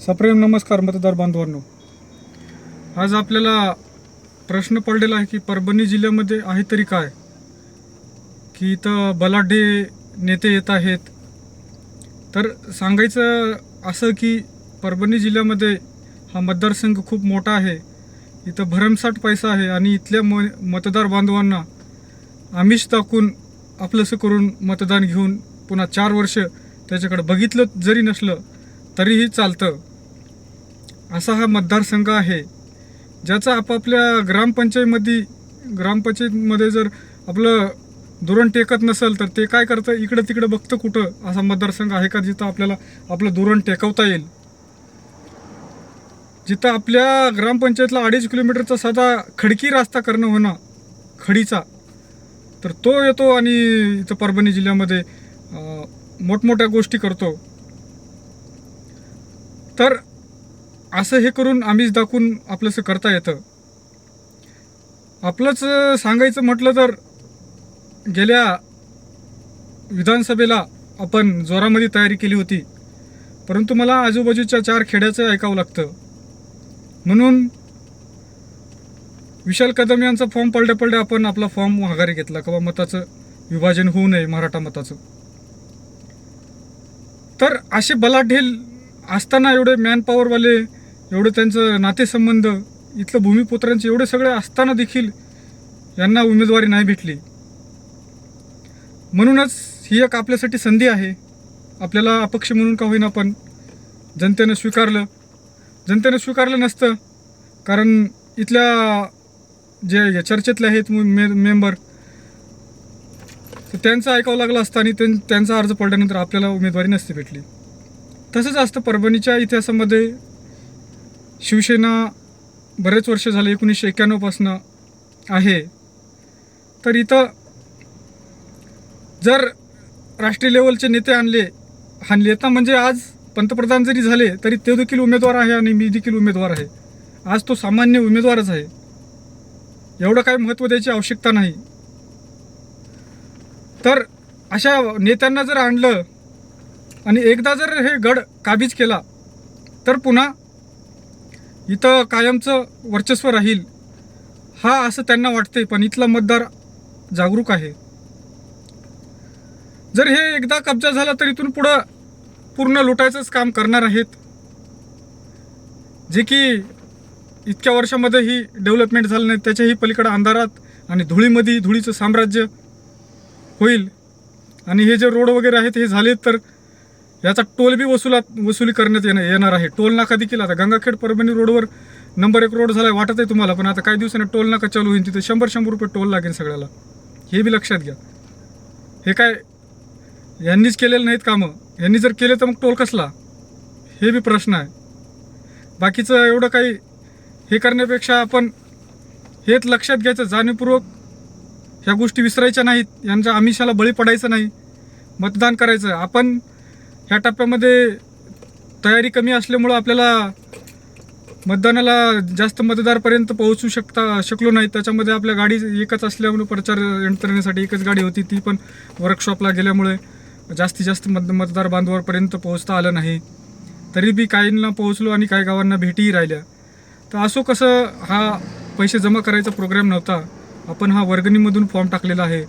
सप्रेम नमस्कार मतदार बांधवांनो. आज आपल्याला प्रश्न पडलेला आहे की परभणी जिल्ह्यामध्ये आहे तरी काय? की इथं बलाढ्य नेते येत आहेत. तर सांगायचं असं की परभणी जिल्ह्यामध्ये हा मतदारसंघ खूप मोठा आहे. इथं भरमसाठ पैसा आहे आणि इथल्या म मतदार बांधवांना आमिष दाखवून आपलंसं करून मतदान घेऊन पुन्हा चार वर्ष त्याच्याकडे बघितलं जरी नसलं तरीही चालतं. असा हा मतदारसंघ आहे ज्याचा आपापल्या ग्रामपंचायतमध्ये ग्रामपंचायतमध्ये जर आपलं धोरण टेकत नसेल तर ते काय करतं? इकडं तिकडं बघतं कुठं असा मतदारसंघ आहे का जिथं आपल्याला आपलं धोरण टेकवता येईल? जिथं आपल्या ग्रामपंचायतला अडीच किलोमीटरचा साधा खडकी रस्ता करणं होणं खडीचा तर तो येतो आणि इथं परभणी जिल्ह्यामध्ये मोठमोठ्या गोष्टी करतो. तर असं हे करून आम्हीच दाखवून आपलंसं करता येतं. आपलंच सांगायचं म्हटलं तर गेल्या विधानसभेला आपण जोरामध्ये तयारी केली होती. परंतु मला आजूबाजूच्या चार खेड्याचं ऐकावं लागतं. म्हणून विशाल कदम यांचा फॉर्म पडल्या पडल्या आपण आपला फॉर्म माघारी घेतला. किंवा मताचं विभाजन होऊ नये मराठा मताचं. तर असे बलाढेल असताना एवढे मॅनपॉवरवाले एवढं त्यांचं नातेसंबंध इथलं भूमिपुत्रांचे एवढे सगळे असताना देखील यांना उमेदवारी नाही भेटली. म्हणूनच ही एक आपल्यासाठी संधी आहे. आपल्याला अपक्ष म्हणून का होईना पण जनतेनं स्वीकारलं. जनतेनं स्वीकारलं नसतं. कारण इथल्या जे या चर्चेतले आहेत मे मेंबर तर त्यांचं ऐकावं लागलं असतं आणि त्यां त्यांचा अर्ज पडल्यानंतर आपल्याला उमेदवारी नसती भेटली. तसंच असतं परभणीच्या इतिहासामध्ये शिवसेना बरेच वर्ष झाले एकोणीसशे एक्क्याण्णवपासनं आहे. तर इथं जर राष्ट्रीय लेवलचे नेते आणले आणले तर म्हणजे आज पंतप्रधान जरी झाले तरी ते देखील उमेदवार आहे आणि मी देखील उमेदवार आहे. आज तो सामान्य उमेदवारच आहे. एवढं काही महत्त्व द्यायची आवश्यकता नाही. तर अशा नेत्यांना जर आणलं आणि एकदा जर हे गड काबीज केला तर पुन्हा इथं कायमचं वर्चस्व राहील हा असं त्यांना वाटते पण इथला मतदार जागरूक आहे. जर हे एकदा कब्जा झाला तर इथून पुढं पूर्ण लुटायचंच काम करणार आहेत. जे की इतक्या वर्षामध्ये ही डेव्हलपमेंट झालं नाही त्याच्याही पलीकडं अंधारात आणि धुळीमध्ये धुळीचं साम्राज्य होईल. आणि हे जे रोड वगैरे आहेत हे झाले तर याचा टोल बी वसुलात वसुली करण्यात येणार येणार आहे. टोल नाका देखील आता. गंगाखेड परभणी रोडवर नंबर एक रोड झाला आहे वाटत आहे तुम्हाला पण आता काही दिवसांनी टोल नाका चालू होईल तिथे. शंभर शंभर रुपये टोल लागेल सगळ्याला. हे बी लक्षात घ्या. हे काय यांनीच केलेलं नाहीत कामं. यांनी जर केले तर मग टोल कसला? हे बी प्रश्न आहे. बाकीचं एवढं काही हे करण्यापेक्षा आपण हेच लक्षात घ्यायचं. जाणीवपूर्वक ह्या गोष्टी विसरायच्या नाहीत. यांच्या आमिषाला बळी पडायचं नाही. मतदान करायचं. आपण ह्या टप्प्यामध्ये तयारी कमी असल्यामुळं आपल्याला मतदानाला जास्त मतदारपर्यंत पोहोचू शकता शकलो नाही. त्याच्यामध्ये आपल्या गाडी एकच असल्यामुळे प्रचार यंत्रणेसाठी एकच गाडी होती. ती पण वर्कशॉपला गेल्यामुळे जास्तीत जास्त मत मतदार बांधवापर्यंत पोहोचता आलं नाही. तरी बी काहींना पोहोचलो आणि काही गावांना भेटीही राहिल्या. तर असो कसं हा पैसे जमा करायचा प्रोग्राम नव्हता. आपण हा वर्गणीमधून फॉर्म टाकलेला आहे.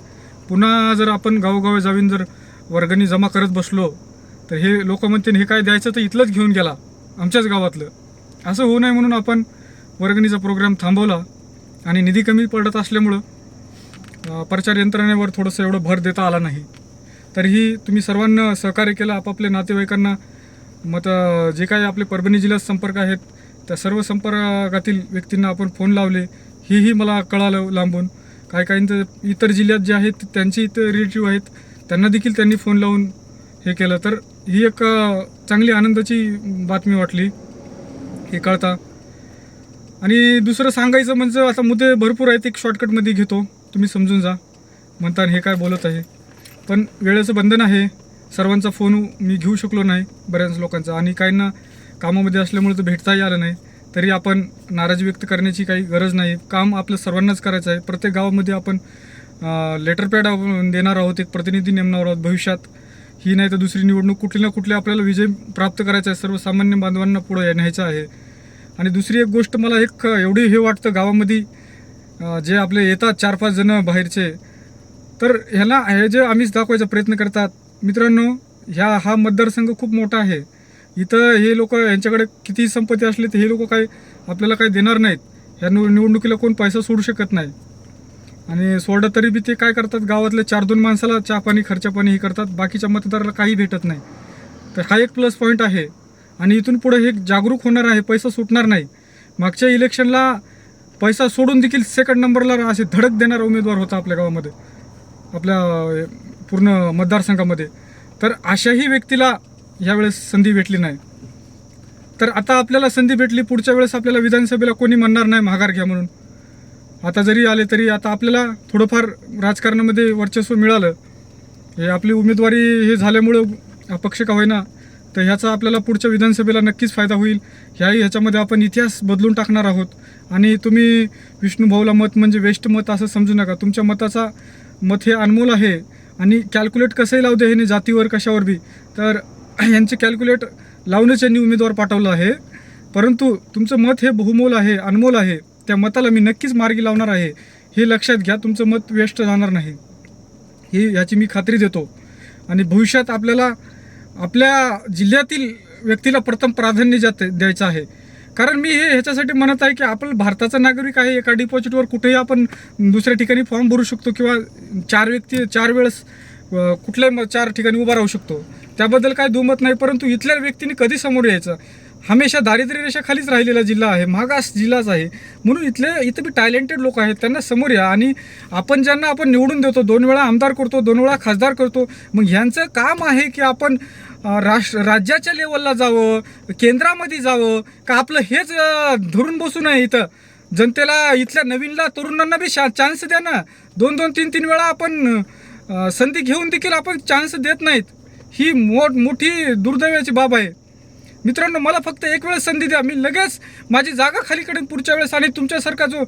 पुन्हा जर आपण गावोगावी जाऊन जर वर्गणी जमा करत बसलो तर हे लोक म्हणतील हे काय द्यायचं तर इथलंच घेऊन गेला आमच्याच गावातलं. असं होऊ नये म्हणून आपण वर्गणीचा प्रोग्राम थांबवला आणि निधी कमी पडत असल्यामुळं प्रचार यंत्रणेवर थोडंसं एवढं भर देता आला नाही. तरीही तुम्ही सर्वांना सहकार्य केलं आपापल्या नातेवाईकांना मत जे काही आपले परभणी जिल्ह्यात संपर्क आहेत त्या सर्व संपर्कातील व्यक्तींना आपण फोन लावले. हेही मला कळालं लांबून. काही काही इतर जिल्ह्यात जे आहेत त्यांचे इतर रिलेटिव्ह आहेत त्यांना देखील त्यांनी फोन लावून हे केलं. तर ही एक चांगली आनंदाची बातमी वाटली हे कळता. आणि दुसरं सांगायचं म्हणजे आता मुद्दे भरपूर आहेत एक शॉर्टकटमध्ये घेतो. तुम्ही समजून जा. म्हणता हे काय बोलत आहे. पण वेळेचं बंधन आहे. सर्वांचा फोन मी घेऊ शकलो नाही बऱ्याच लोकांचा. आणि काहींना कामामध्ये असल्यामुळे तर भेटताही आलं नाही. तरी आपण नाराजी व्यक्त करण्याची काही गरज नाही. काम आपलं सर्वांनाच करायचं आहे. प्रत्येक गावामध्ये आपण लेटर पॅड देणार आहोत. एक प्रतिनिधी नेमणार आहोत. भविष्यात ही नाही तर दुसरी निवडणूक कुठली ना कुठली आपल्याला विजय प्राप्त करायचा आहे. सर्वसामान्य बांधवांना पुढं न्यायचं आहे. आणि दुसरी एक गोष्ट मला एक एवढी हे वाटतं गावामध्ये जे आपले येतात चार पाच जणं बाहेरचे तर ह्याला हे जे आम्हीच दाखवायचा प्रयत्न करतात मित्रांनो ह्या हा मतदारसंघ खूप मोठा आहे. इथं हे लोक यांच्याकडे किती संपत्ती असली तर हे लोक काही आपल्याला काही देणार नाहीत. ह्या निवडणुकीला कोण पैसा सोडू शकत नाही. आणि सोडलं तरी बी ते काय करतात गावातल्या चार दोन माणसाला चहा पाणी खर्चा पाणी हे करतात बाकीच्या मतदाराला काही भेटत नाही. तर हा एक प्लस पॉईंट आहे. आणि इथून पुढे हे जागरूक होणार आहे पैसा सुटणार नाही. मागच्या इलेक्शनला पैसा सोडून देखील सेकंड नंबरला असे धडक देणारा उमेदवार होता आपल्या गावामध्ये आपल्या पूर्ण मतदारसंघामध्ये. तर अशाही व्यक्तीला यावेळेस संधी भेटली नाही. तर आता आपल्याला संधी भेटली पुढच्या वेळेस आपल्याला विधानसभेला कोणी म्हणणार नाही माघार घ्या म्हणून. आता जरी आले तरी आता आपल्याला थोडंफार राजकारणामध्ये वर्चस्व मिळालं. हे आपली उमेदवारी हे झाल्यामुळं अपक्ष का होईना तर ह्याचा आपल्याला पुढच्या विधानसभेला नक्कीच फायदा होईल. ह्याही ह्याच्यामध्ये आपण इतिहास बदलून टाकणार आहोत. आणि तुम्ही विष्णुभाऊला मत म्हणजे वेस्ट मत असं समजू नका. तुमच्या मताचा मत हे अनमोल आहे. आणि कॅल्क्युलेट कसंही लावू दे ह्याने जातीवर कशावर बी. तर यांचे कॅल्क्युलेट लावूनच यांनी उमेदवार पाठवलं आहे. परंतु तुमचं मत हे बहुमोल आहे अनमोल आहे. त्या मताला मी नक्कीच मार्गी लावणार आहे. हे लक्षात घ्या तुमचं मत वेस्ट जाणार नाही. ही याची मी खात्री देतो. आणि भविष्यात आपल्याला आपल्या जिल्ह्यातील व्यक्तीला प्रथम प्राधान्य जाते द्यायचं आहे. कारण मी हे ह्याच्यासाठी म्हणत आहे की आपण भारताचा नागरिक आहे एका डिपॉझिटवर कुठेही आपण दुसऱ्या ठिकाणी फॉर्म भरू शकतो किंवा चार व्यक्ती चार वेळेस कुठल्याही चार ठिकाणी उभा राहू शकतो. त्याबद्दल काय दुमत नाही परंतु इथल्या व्यक्तीने कधी समोर यायचं? हमेशा दारिद्र्य रेषेखालीच राहिलेला जिल्हा आहे मागास जिल्हाच आहे. म्हणून इथले इथं बी टॅलेंटेड लोक आहेत त्यांना समोर या. आणि आपण ज्यांना आपण निवडून देतो दोन वेळा आमदार करतो दोन वेळा खासदार करतो मग ह्यांचं काम आहे की आपण राष्ट्र राज्याच्या लेवलला जावं केंद्रामध्ये जावं का आपलं हेच धरून बसू नये इथं. जनतेला इथल्या नवीनला तरुणांना बी शा चान्स द्या ना. दोन दोन तीन तीन वेळा आपण संधी घेऊन देखील आपण चान्स देत नाहीत. ही मोठ मोठी दुर्दैवाची बाब आहे. मित्रांनो मला फक्त एक वेळेस संधी द्या. मी लगेच माझी जागा खाली पुढच्या वेळेस आणि तुमच्यासारखा जो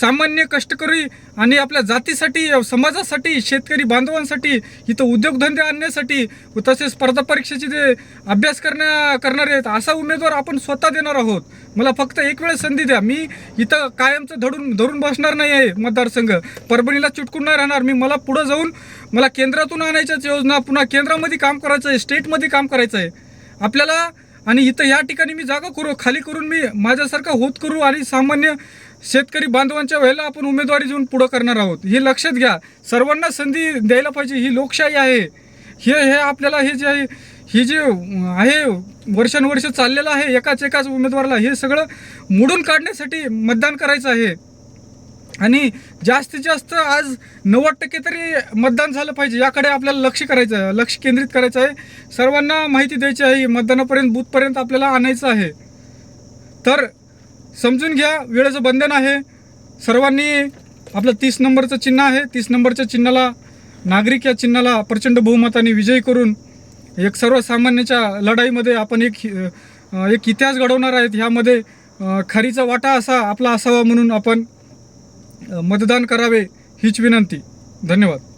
सामान्य कष्टकरी आणि आपल्या जातीसाठी समाजासाठी शेतकरी बांधवांसाठी इथं उद्योगधंदे आणण्यासाठी व तसेच स्पर्धा परीक्षेचे जे अभ्यास करण्या करणारे आहेत असा उमेदवार आपण स्वतः देणार आहोत. मला फक्त एक वेळेस संधी द्या. मी इथं कायमचं धरून धरून बसणार नाही आहे मतदारसंघ. परभणीला चिटकून नाही राहणार. मी मला पुढं जाऊन मला केंद्रातून आणायच्याच योजना पुन्हा केंद्रामध्ये काम करायचं आहे स्टेटमध्ये काम करायचं आहे. आपल्याला आणि इथं या ठिकाणी मी जागा करू खाली करून मी माझ्यासारखा होत करू आणि सामान्य शेतकरी बांधवांच्या वेळेला आपण उमेदवारी देऊन पुढं करणार आहोत. हे लक्षात घ्या. सर्वांना संधी द्यायला पाहिजे. ही लोकशाही आहे. हे हे आपल्याला हे जे आहे हे जे आहे वर्षानुवर्ष चाललेलं आहे एकाच एकाच उमेदवाराला हे सगळं मोडून काढण्यासाठी मतदान करायचं आहे. आणि जास्तीत जास्त आज नव्वद टक्के तरी मतदान झालं पाहिजे याकडे आपल्याला लक्ष करायचं आहे लक्ष केंद्रित करायचं आहे. सर्वांना माहिती द्यायची आहे मतदानापर्यंत बूथपर्यंत आपल्याला आणायचं आहे. तर समजून घ्या वेळेचं बंधन आहे. सर्वांनी आपलं तीस नंबरचं चिन्ह आहे. तीस नंबरच्या चिन्हाला नागरिक या चिन्हाला प्रचंड बहुमताने विजयी करून एक सर्वसामान्याच्या लढाईमध्ये आपण एक एक इतिहास घडवणार आहेत. ह्यामध्ये खारीचा वाटा असा आपला असावा म्हणून आपण मतदान करावे हीच विनंती. धन्यवाद.